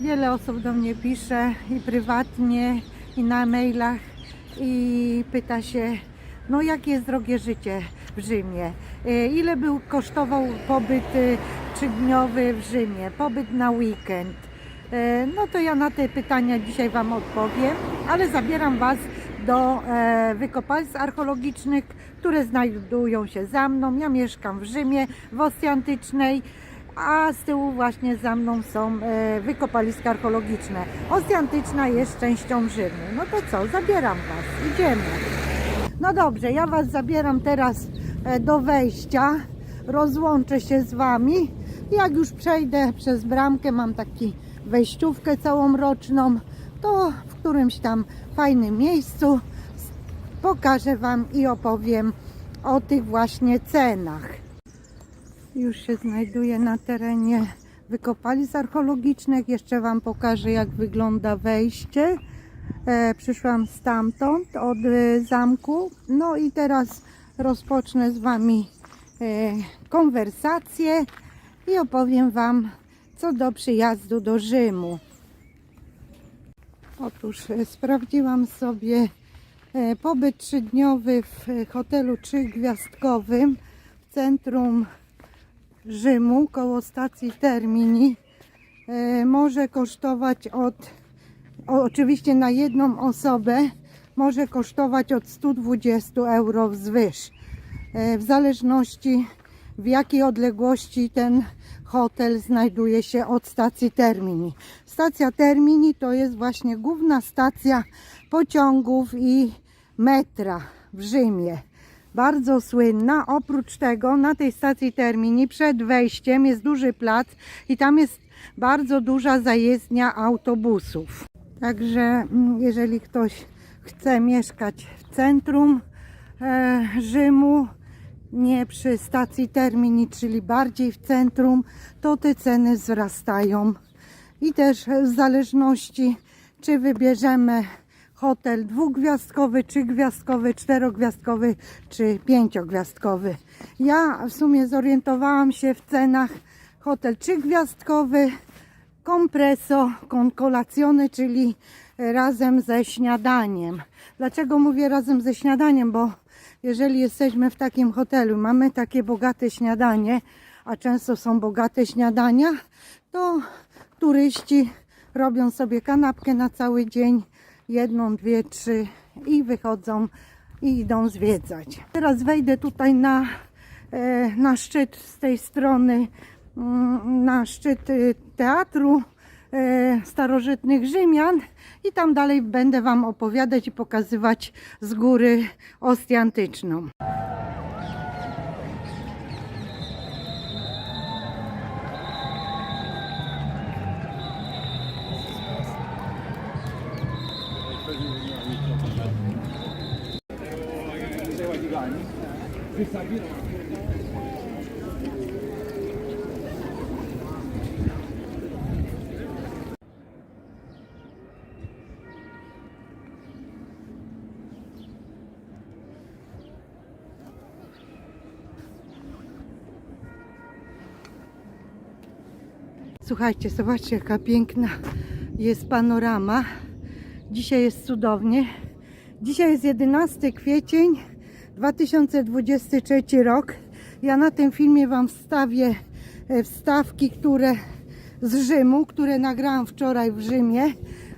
Wiele osób do mnie pisze i prywatnie, i na mailach i pyta się, no jakie jest drogie życie w Rzymie? E, Ile był kosztował pobyt e, trzydniowy w Rzymie, pobyt na weekend? E, No to ja na te pytania dzisiaj Wam odpowiem, ale zabieram Was do wykopalisk archeologicznych, które znajdują się za mną. Ja mieszkam w Rzymie, w Ostii Antycznej a z tyłu właśnie za mną są wykopaliska archeologiczne. Ostia Antyczna jest częścią Rzymu. No to co, zabieram Was, idziemy. No dobrze, ja Was zabieram teraz e, do wejścia, rozłączę się z Wami. Jak już przejdę przez bramkę, mam taki wejściówkę całomroczną, to w którymś tam fajnym miejscu pokażę Wam i opowiem o tych właśnie cenach. Już się znajduję na terenie wykopalisk archeologicznych. Jeszcze Wam pokażę, jak wygląda wejście. E, przyszłam stamtąd, od e, zamku. No i teraz rozpocznę z Wami e, konwersację i opowiem Wam co do przyjazdu do Rzymu. Otóż sprawdziłam sobie pobyt trzydniowy w hotelu trzygwiazdkowym w centrum Rzymu koło stacji Termini może kosztować od, oczywiście na jedną osobę, może kosztować od 120 euro wzwyż. E, w zależności w jakiej odległości ten hotel znajduje się od stacji Termini. Stacja Termini to jest właśnie główna stacja pociągów i metra w Rzymie bardzo słynna. Oprócz tego na tej stacji Termini przed wejściem jest duży plac i tam jest bardzo duża zajezdnia autobusów. Także mm, jeżeli ktoś chce mieszkać w centrum e, Rzymu, nie przy stacji Termini, czyli bardziej w centrum, to te ceny wzrastają. I też w zależności, czy wybierzemy hotel dwugwiazdkowy, trzygwiazdkowy, czterogwiazdkowy czy pięciogwiazdkowy. Ja w sumie zorientowałam się w cenach hotel trzygwiazdkowy, kompreso con colazione, czyli razem ze śniadaniem. Dlaczego mówię razem ze śniadaniem? Bo jeżeli jesteśmy w takim hotelu, mamy takie bogate śniadanie, a często są bogate śniadania, to turyści robią sobie kanapkę na cały dzień, jedną, dwie, trzy i wychodzą i idą zwiedzać. Teraz wejdę tutaj na, e, na szczyt z tej strony, na szczyt y, teatru e, starożytnych Rzymian i tam dalej będę Wam opowiadać i pokazywać z góry Ostię Antyczną. Słuchajcie, zobaczcie jaka piękna jest panorama. Dzisiaj jest cudownie. Dzisiaj jest 11 kwiecień 2023 rok. Ja na tym filmie Wam wstawię e, wstawki, które z Rzymu, które nagrałam wczoraj w Rzymie,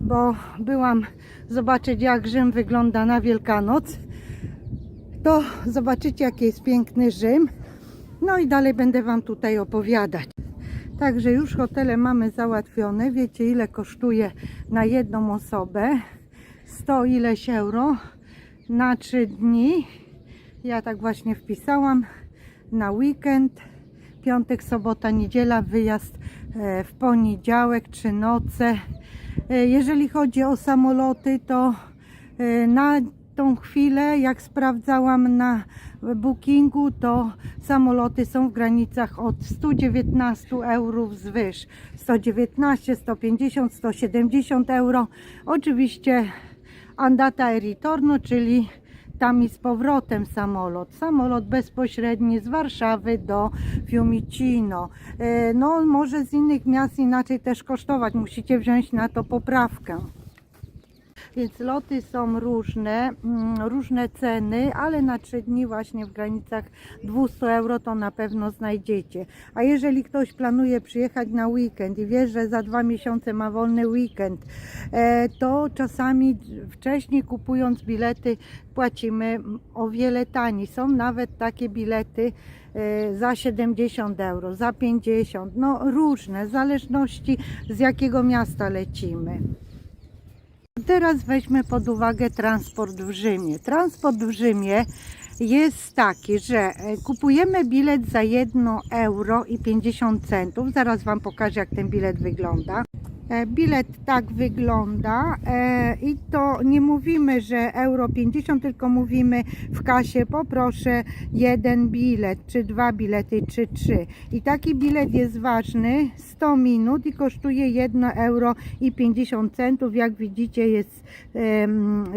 bo byłam zobaczyć jak Rzym wygląda na Wielkanoc. To zobaczycie jaki jest piękny Rzym. No i dalej będę Wam tutaj opowiadać. Także już hotele mamy załatwione. Wiecie ile kosztuje na jedną osobę. 100 ileś euro na 3 dni. Ja tak właśnie wpisałam na weekend. Piątek, sobota, niedziela, wyjazd e, w poniedziałek, trzy noce. E, Jeżeli chodzi o samoloty, to e, na tą chwilę, jak sprawdzałam na bookingu, to samoloty są w granicach od 119 euro wzwyż. 119, 150, 170 euro. Oczywiście andata e ritorno, czyli tam i z powrotem samolot. Samolot bezpośredni z Warszawy do Fiumicino. E, No, może z innych miast inaczej też kosztować. Musicie wziąć na to poprawkę. Więc loty są różne, mm, różne ceny, ale na 3 dni właśnie w granicach 200 euro to na pewno znajdziecie. A jeżeli ktoś planuje przyjechać na weekend i wie, że za dwa miesiące ma wolny weekend, e, to czasami wcześniej kupując bilety płacimy o wiele taniej. Są nawet takie bilety e, za 70 euro, za 50, no różne, w zależności z jakiego miasta lecimy. Teraz weźmy pod uwagę transport w Rzymie. Transport w Rzymie jest taki, że e, kupujemy bilet za 1 euro i 50 centów. Zaraz Wam pokażę, jak ten bilet wygląda. E, Bilet tak wygląda e, i to nie mówimy, że euro 50, tylko mówimy w kasie poproszę jeden bilet, czy dwa bilety, czy trzy. I taki bilet jest ważny 100 minut i kosztuje 1 euro i 50 centów. Jak widzicie jest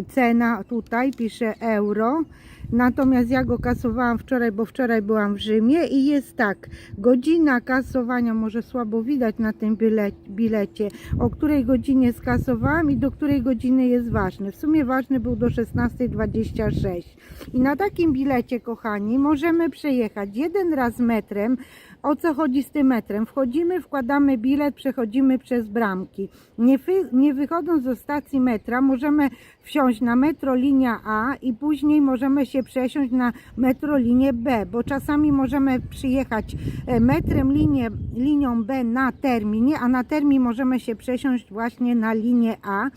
cena tutaj, pisze euro. Natomiast ja go kasowałam wczoraj, bo wczoraj byłam w Rzymie i jest tak, godzina kasowania, może słabo widać na tym bile- bilecie, o której godzinie skasowałam i do której godziny jest ważny. W sumie ważny był do 16.26. I na takim bilecie, kochani, możemy przejechać jeden raz metrem, o co chodzi z tym metrem? Wchodzimy, wkładamy bilet, przechodzimy przez bramki. Nie, nie wychodząc ze stacji metra, możemy wsiąść na metro linia A i później możemy się przesiąść na metro linię B, bo czasami możemy przyjechać e, metrem linię, linią B na terminie, a na termin możemy się przesiąść właśnie na linię A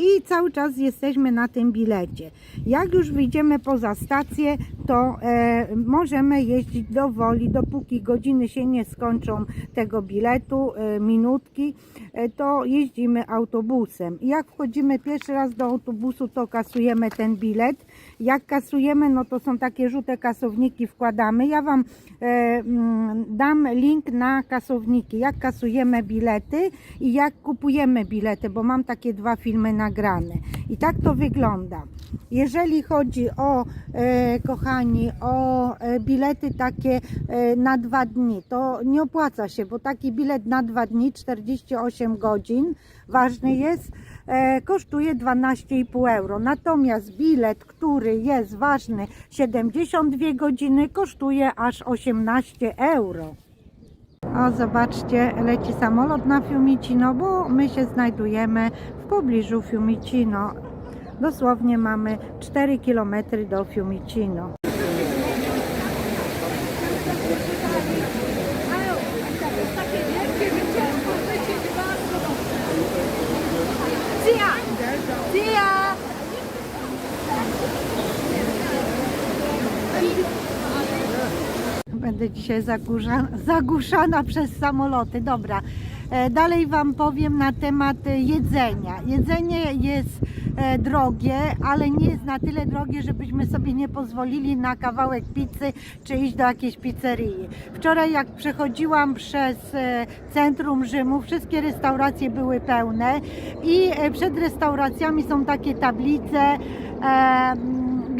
i cały czas jesteśmy na tym bilecie. Jak już wyjdziemy poza stację, to e, możemy jeździć do woli, dopóki godziny się nie skończą tego biletu, e, minutki, e, to jeździmy autobusem. Jak wchodzimy pierwszy raz do autobusu, to kasujemy ten bilet. Jak kasujemy, no to są takie żółte kasowniki, wkładamy. Ja Wam e, mm, dam link na kasowniki, jak kasujemy bilety i jak kupujemy bilety, bo mam takie dwa filmy nagrane. I tak to wygląda. Jeżeli chodzi o, e, kochani, o e, bilety takie e, na dwa dni, to nie opłaca się, bo taki bilet na dwa dni, 48 godzin, ważny jest, kosztuje 12,5 euro. Natomiast bilet, który jest ważny 72 godziny, kosztuje aż 18 euro. O, zobaczcie, leci samolot na Fiumicino, bo my się znajdujemy w pobliżu Fiumicino. Dosłownie mamy 4 km do Fiumicino. Będę dzisiaj zagłuszana, zagłuszana przez samoloty. Dobra, e, dalej Wam powiem na temat jedzenia. Jedzenie jest e, drogie, ale nie jest na tyle drogie, żebyśmy sobie nie pozwolili na kawałek pizzy czy iść do jakiejś pizzerii. Wczoraj jak przechodziłam przez e, centrum Rzymu, wszystkie restauracje były pełne i przed restauracjami są takie tablice,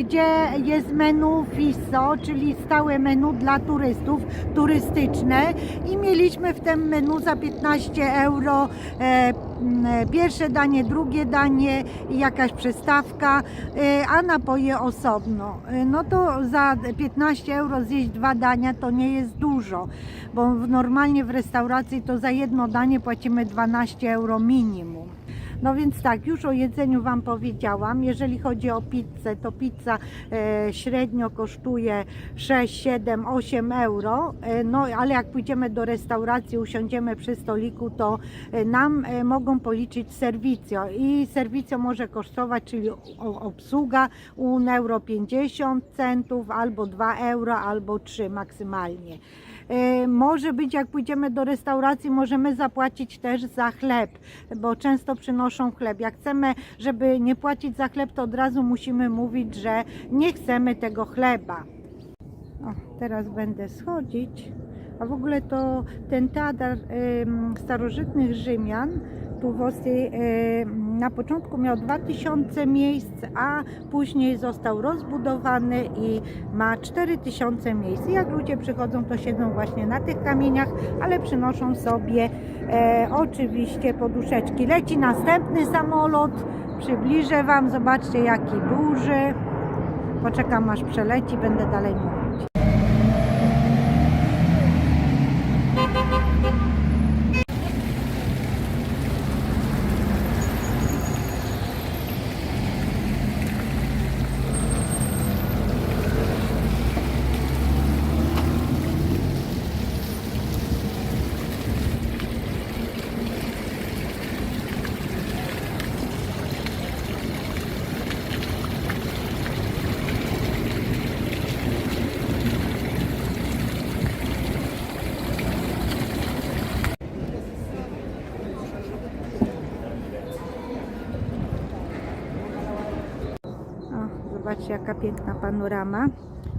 gdzie jest menu FISO, czyli stałe menu dla turystów, turystyczne i mieliśmy w tym menu za 15 euro e, m, pierwsze danie, drugie danie i jakaś przystawka, e, a napoje osobno. E, No to za 15 euro zjeść dwa dania to nie jest dużo, bo normalnie w restauracji to za jedno danie płacimy 12 euro minimum. No więc tak, już o jedzeniu Wam powiedziałam. Jeżeli chodzi o pizzę, to pizza e, średnio kosztuje 6, 7, 8 euro. E, no ale jak pójdziemy do restauracji, usiądziemy przy stoliku, to e, nam e, mogą policzyć serwicjo. I serwicjo może kosztować, czyli o- obsługa 1 euro 50 centów, albo 2 euro, albo 3 maksymalnie. E, Może być, jak pójdziemy do restauracji, możemy zapłacić też za chleb, bo często przynoszą chleb. Jak chcemy, żeby nie płacić za chleb, to od razu musimy mówić, że nie chcemy tego chleba. O, teraz będę schodzić. A w ogóle to ten teatr starożytnych Rzymian tu w Ostii na początku miał 2000 miejsc, a później został rozbudowany i ma 4000 miejsc. Jak ludzie przychodzą, to siedzą właśnie na tych kamieniach, ale przynoszą sobie e, oczywiście poduszeczki. Leci następny samolot. Przybliżę Wam, zobaczcie jaki duży. Poczekam aż przeleci, będę dalej mówić. O, zobaczcie jaka piękna panorama.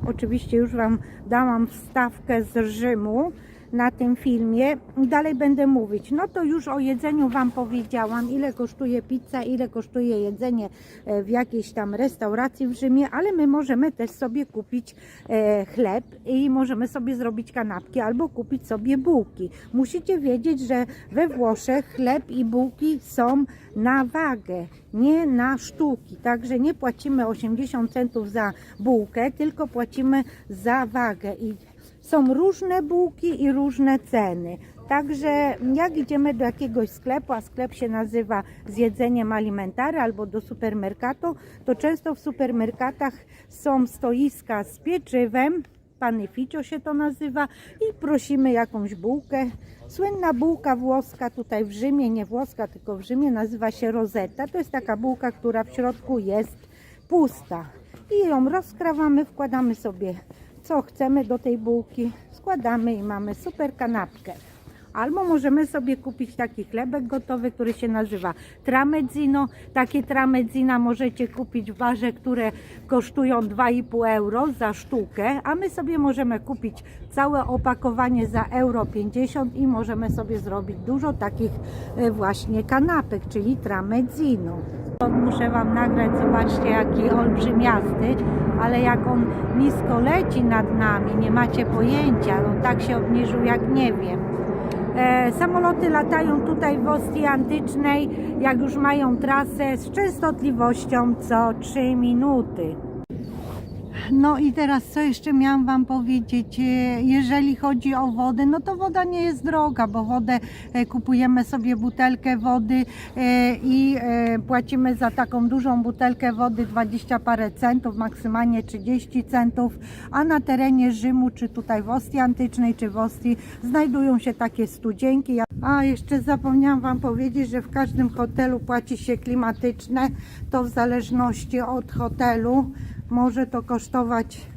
Oczywiście już Wam dałam wstawkę z Rzymu na tym filmie. Dalej będę mówić. No to już o jedzeniu Wam powiedziałam, ile kosztuje pizza, ile kosztuje jedzenie e, w jakiejś tam restauracji w Rzymie, ale my możemy też sobie kupić e, chleb i możemy sobie zrobić kanapki albo kupić sobie bułki. Musicie wiedzieć, że we Włoszech chleb i bułki są na wagę, nie na sztuki. Także nie płacimy 80 centów za bułkę, tylko płacimy za wagę. I są różne bułki i różne ceny. Także jak idziemy do jakiegoś sklepu, a sklep się nazywa z jedzeniem alimentary albo do supermerkatu, to często w supermerkatach są stoiska z pieczywem, panificio się to nazywa i prosimy jakąś bułkę. Słynna bułka włoska tutaj w Rzymie, nie włoska, tylko w Rzymie nazywa się rosetta. To jest taka bułka, która w środku jest pusta. I ją rozkrawamy, wkładamy sobie co chcemy do tej bułki, składamy i mamy super kanapkę. Albo możemy sobie kupić taki chlebek gotowy, który się nazywa tramezzino. Takie tramezzina możecie kupić w barze, które kosztują 2,5 euro za sztukę, a my sobie możemy kupić całe opakowanie za euro 50 i możemy sobie zrobić dużo takich e, właśnie kanapek, czyli tramezzino. Muszę Wam nagrać, zobaczcie jaki olbrzymiasty, ale jak on nisko leci nad nami, nie macie pojęcia, no tak się obniżył jak nie wiem. E, samoloty latają tutaj w Ostii Antycznej, jak już mają trasę z częstotliwością co 3 minuty. No i teraz co jeszcze miałam Wam powiedzieć? E, Jeżeli chodzi o wodę, no to woda nie jest droga, bo wodę e, kupujemy sobie butelkę wody e, i płacimy za taką dużą butelkę wody 20 parę centów, maksymalnie 30 centów, a na terenie Rzymu, czy tutaj w Ostii Antycznej, czy w Ostii znajdują się takie studzienki. A jeszcze zapomniałam Wam powiedzieć, że w każdym hotelu płaci się klimatyczne, to w zależności od hotelu może to kosztować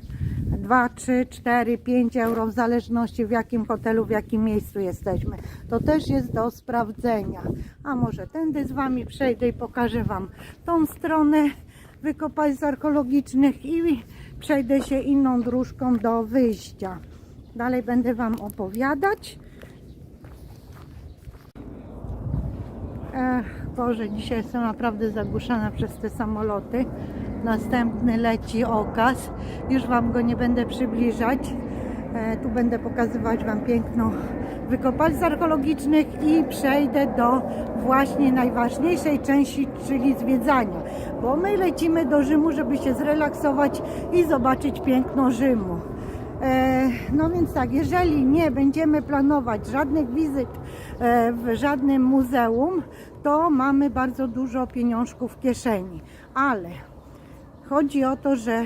2, 3, 4, 5 euro w zależności w jakim hotelu, w jakim miejscu jesteśmy. To też jest do sprawdzenia. A może tędy z Wami przejdę i pokażę Wam tą stronę wykopalisk archeologicznych i przejdę się inną dróżką do wyjścia. Dalej będę Wam opowiadać. Ech, Boże, dzisiaj jestem naprawdę zagłuszana przez te samoloty. Następny leci okaz. Już Wam go nie będę przybliżać. E, tu będę pokazywać Wam piękno wykopalisk archeologicznych i przejdę do właśnie najważniejszej części, czyli zwiedzania. Bo my lecimy do Rzymu, żeby się zrelaksować i zobaczyć piękno Rzymu. E, No więc tak, jeżeli nie będziemy planować żadnych wizyt e, w żadnym muzeum, to mamy bardzo dużo pieniążków w kieszeni. Ale chodzi o to, że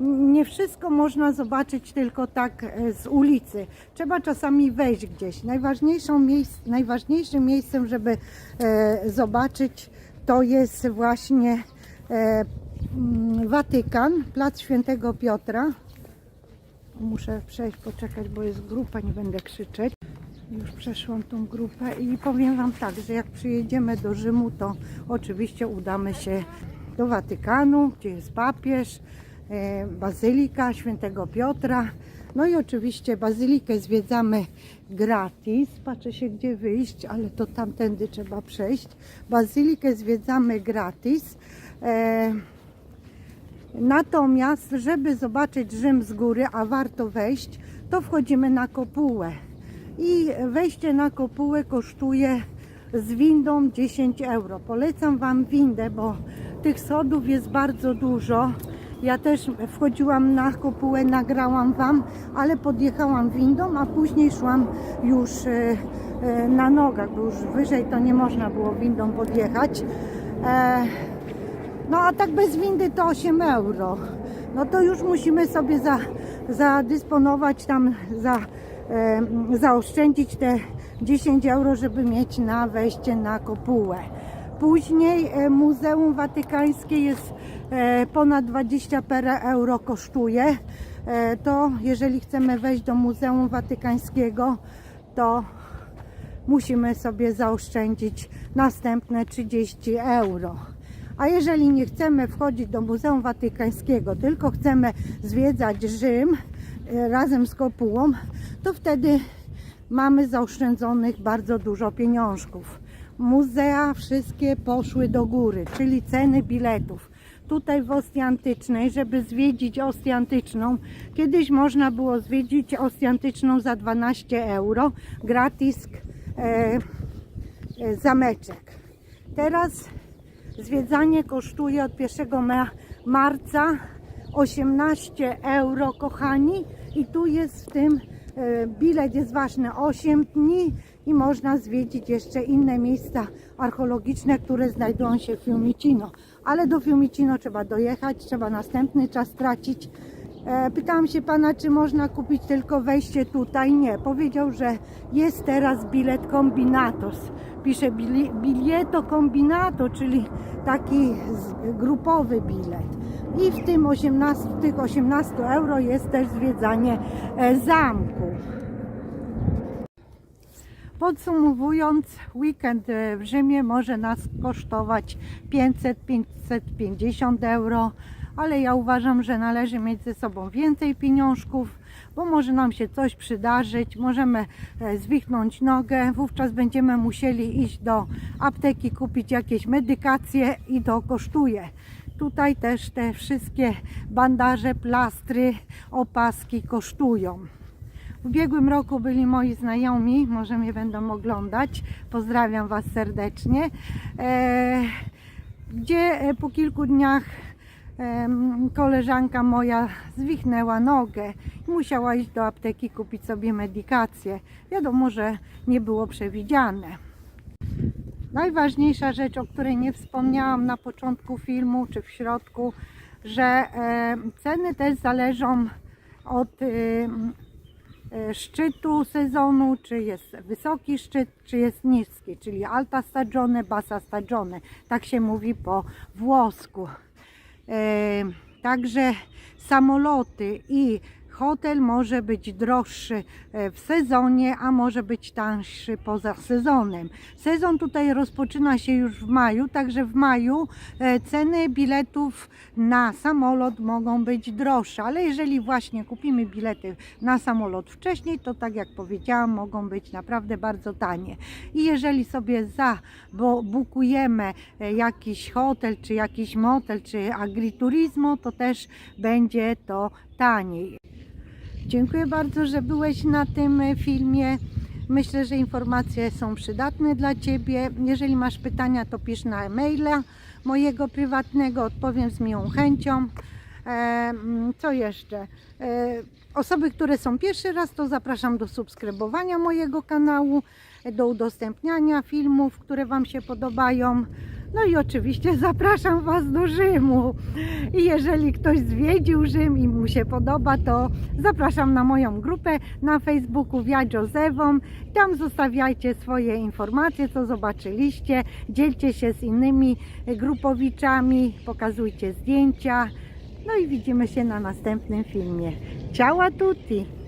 nie wszystko można zobaczyć tylko tak e, z ulicy. Trzeba czasami wejść gdzieś. Najważniejszą miejsc, najważniejszym miejscem, żeby e, zobaczyć, to jest właśnie e, mm, Watykan, Plac Świętego Piotra. Muszę przejść, poczekać, bo jest grupa, nie będę krzyczeć. Już przeszłam tą grupę i powiem Wam tak, że jak przyjedziemy do Rzymu, to oczywiście udamy się do Watykanu, gdzie jest papież, e, Bazylika Świętego Piotra. No i oczywiście bazylikę zwiedzamy gratis. Patrzę się gdzie wyjść, ale to tamtędy trzeba przejść. Bazylikę zwiedzamy gratis. E, Natomiast, żeby zobaczyć Rzym z góry, a warto wejść, to wchodzimy na kopułę. I wejście na kopułę kosztuje z windą 10 euro. Polecam Wam windę, bo tych schodów jest bardzo dużo. Ja też wchodziłam na kopułę, nagrałam Wam, ale podjechałam windą, a później szłam już e, e, na nogach, bo już wyżej to nie można było windą podjechać. E, no a tak bez windy to 8 euro. No to już musimy sobie za, zadysponować tam, za, zaoszczędzić te 10 euro, żeby mieć na wejście na kopułę. Później e, Muzeum Watykańskie jest e, ponad 20 per euro kosztuje. E, to jeżeli chcemy wejść do Muzeum Watykańskiego, to musimy sobie zaoszczędzić następne 30 euro. A jeżeli nie chcemy wchodzić do Muzeum Watykańskiego, tylko chcemy zwiedzać Rzym razem z kopułą, to wtedy mamy zaoszczędzonych bardzo dużo pieniążków. Muzea wszystkie poszły do góry, czyli ceny biletów. Tutaj w Ostii Antycznej, żeby zwiedzić Ostię Antyczną, kiedyś można było zwiedzić Ostię Antyczną za 12 euro, gratis e, e, zameczek. Teraz Zwiedzanie kosztuje od 1 ma- marca 18 euro, kochani. I tu jest w tym e, bilet jest ważny 8 dni i można zwiedzić jeszcze inne miejsca archeologiczne, które znajdują się w Fiumicino. Ale do Fiumicino trzeba dojechać, trzeba następny czas tracić. E, Pytałam się pana, czy można kupić tylko wejście tutaj. Nie, powiedział, że jest teraz bilet kombinatos. Pisze bili- bilieto kombinato, czyli taki grupowy bilet. I w tym 18, w tych 18 euro jest też zwiedzanie e, zamku. Podsumowując, weekend e, w Rzymie może nas kosztować 500-550 euro, ale ja uważam, że należy mieć ze sobą więcej pieniążków, bo może nam się coś przydarzyć, możemy e, zwichnąć nogę, wówczas będziemy musieli iść do apteki, kupić jakieś medykacje i to kosztuje. Tutaj też te wszystkie bandaże, plastry, opaski kosztują. W ubiegłym roku byli moi znajomi, może mnie będą oglądać. Pozdrawiam Was serdecznie. E, gdzie e, po kilku dniach koleżanka moja zwichnęła nogę i musiała iść do apteki kupić sobie medykację. Wiadomo, że nie było przewidziane. Najważniejsza rzecz, o której nie wspomniałam na początku filmu czy w środku, że ceny też zależą od szczytu sezonu, czy jest wysoki szczyt, czy jest niski, czyli alta stagione, bassa stagione. Tak się mówi po włosku. E, Także samoloty i hotel może być droższy e, w sezonie, a może być tańszy poza sezonem. Sezon tutaj rozpoczyna się już w maju, także w maju e, ceny biletów na samolot mogą być droższe, ale jeżeli właśnie kupimy bilety na samolot wcześniej, to tak jak powiedziałam, mogą być naprawdę bardzo tanie. I jeżeli sobie za, bo bukujemy e, jakiś hotel, czy jakiś motel, czy agriturismo, to też będzie to taniej. Dziękuję bardzo, że byłeś na tym filmie. Myślę, że informacje są przydatne dla Ciebie. Jeżeli masz pytania, to pisz na maila mojego prywatnego, odpowiem z miłą chęcią. E, mm, co jeszcze? E, Osoby, które są pierwszy raz, to zapraszam do subskrybowania mojego kanału, do udostępniania filmów, które Wam się podobają. No i oczywiście zapraszam Was do Rzymu. I jeżeli ktoś zwiedził Rzym i mu się podoba, to zapraszam na moją grupę na Facebooku Via Josewą. Tam zostawiajcie swoje informacje, co zobaczyliście. Dzielcie się z innymi grupowiczami, pokazujcie zdjęcia. No i widzimy się na następnym filmie. Ciao a tutti!